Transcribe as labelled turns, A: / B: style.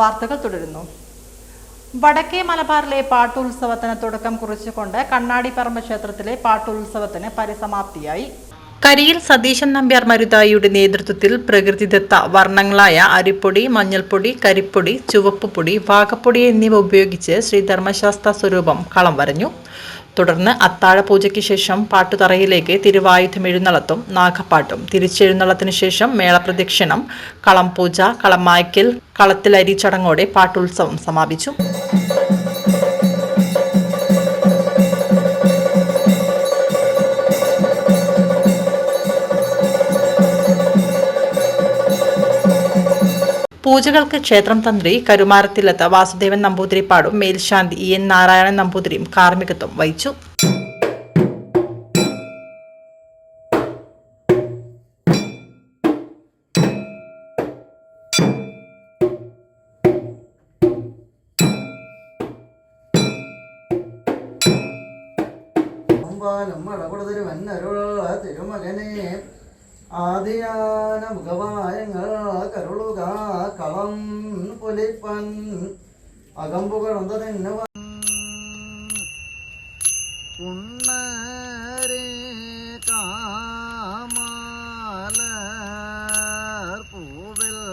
A: വാർത്തകൾ തുടരുന്നു. വടക്കേ മലബാറിലെ പാട്ടുത്സവത്തിന് തുടക്കം കുറിച്ചുകൊണ്ട് കണ്ണാടിപ്പറമ്പ് ക്ഷേത്രത്തിലെ പാട്ടുത്സവത്തിന് പരിസമാപ്തിയായി. കരിയിൽ സതീശൻ നമ്പ്യാർ മരുതായിയുടെ നേതൃത്വത്തിൽ പ്രകൃതിദത്ത വർണങ്ങളായ അരിപ്പൊടി മഞ്ഞൾപ്പൊടി കരിപ്പൊടി ചുവപ്പുപൊടി വാകപ്പൊടി എന്നിവ ഉപയോഗിച്ച് ശ്രീ ധർമ്മശാസ്ത്ര സ്വരൂപം കളം വരഞ്ഞു. തുടർന്ന് അത്താഴ പൂജയ്ക്ക് ശേഷം പാട്ടുതറയിലേക്ക് തിരുവായുധം എഴുന്നള്ളത്തും നാഗപ്പാട്ടും. തിരിച്ചെഴുന്നള്ളത്തിന് ശേഷം മേളപ്രദക്ഷിണം കളം പൂജ കളം മായ്ക്കൽ കളത്തിലരി ചടങ്ങോടെ പാട്ടുത്സവം സമാപിച്ചു. പൂജകൾക്ക് ക്ഷേത്രം തന്ത്രി കരുമാരത്തിലെത്ത വാസുദേവൻ നമ്പൂതിരിപ്പാടും മേൽശാന്തി ഇ എൻ നാരായണൻ നമ്പൂതിരിയും കാർമ്മികത്വം വഹിച്ചു.
B: തിരുമകനെ ആദിയാന മുഖവായങ്ങൾ കരുളുക. களம் உழைப்பன் அகம்புகழ்ந்ததென்ன உன்னரே காமாலர் பூவில்.